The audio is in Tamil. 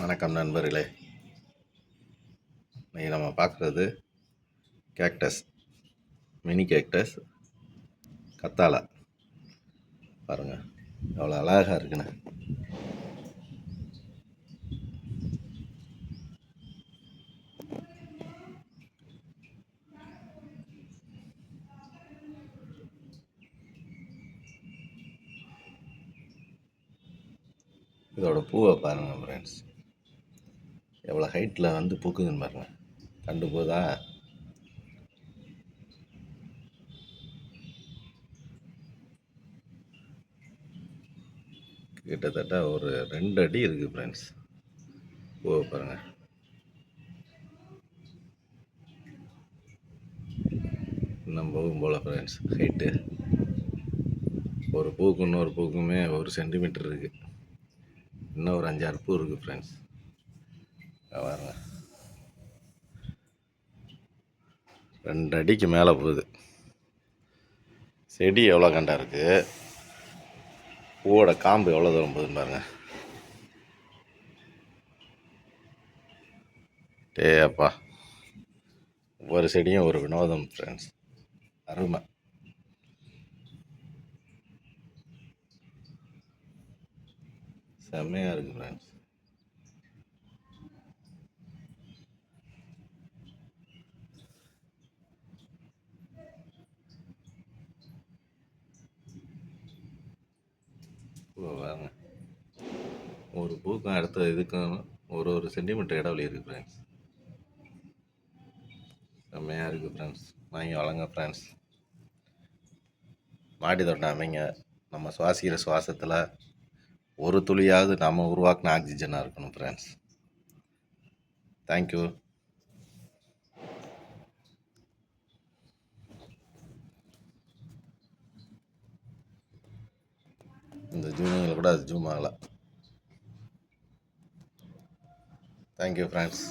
வணக்கம் நண்பர்களே. இன்றைக்கி நம்ம பார்க்குறது கேக்டஸ் மினி கேக்டஸ் கத்தாழை. பாருங்கள் எவ்வளோ அழகாக இருக்குண்ணே இதோட பூவை பாருங்கள் ஃப்ரெண்ட்ஸ் எவ்வளோ ஹைட்டில் வந்து பூக்குதுன்னு பாருங்கள் கண்டு போதா? கிட்டத்தட்ட ஒரு ரெண்டு அடி இருக்குது ஃப்ரெண்ட்ஸ் பூவை பாருங்கள் இன்னும் போகும் போல் ஃப்ரெண்ட்ஸ் ஹைட்டு ஒரு பூக்கு இன்னொரு பூக்குமே ஒரு சென்டிமீட்டர் இருக்குது இன்னும் ஒரு அஞ்சாறு பூ இருக்குது ஃப்ரெண்ட்ஸ் பாருங்க. ரெண்டு அடிக்கு மேலே போகுது. செடி எவ்வளோ கண்டா இருக்குது பூவோட காம்பு எவ்வளோ தூரம் போகுதுன்னு பாருங்க. டே அப்பா. ஒவ்வொரு செடியும் ஒரு வினோதம் ஃப்ரெண்ட்ஸ் அருமை. செம்மையாக இருக்குது ஃப்ரெண்ட்ஸ் வாங்க ஒரு பூக்கும் அடுத்த இதுக்கும் ஒரு ஒரு சென்டிமீட்டர் இடைவெளி இருக்குது ஃப்ரெண்ட்ஸ் செம்மையாக இருக்குது ஃப்ரெண்ட்ஸ் வாங்கி வளங்க ஃப்ரெண்ட்ஸ் மாடி தோட்டம் அமைங்க. நம்ம சுவாசிக்கிற சுவாசத்தில் ஒரு துளியாவது நம்ம உருவாக்கின ஆக்சிஜனாக இருக்கணும் ஃப்ரெண்ட்ஸ் தேங்க்யூ இந்த ஜூனியில் கூட அது ஜூம் ஆகலை. Thank you friends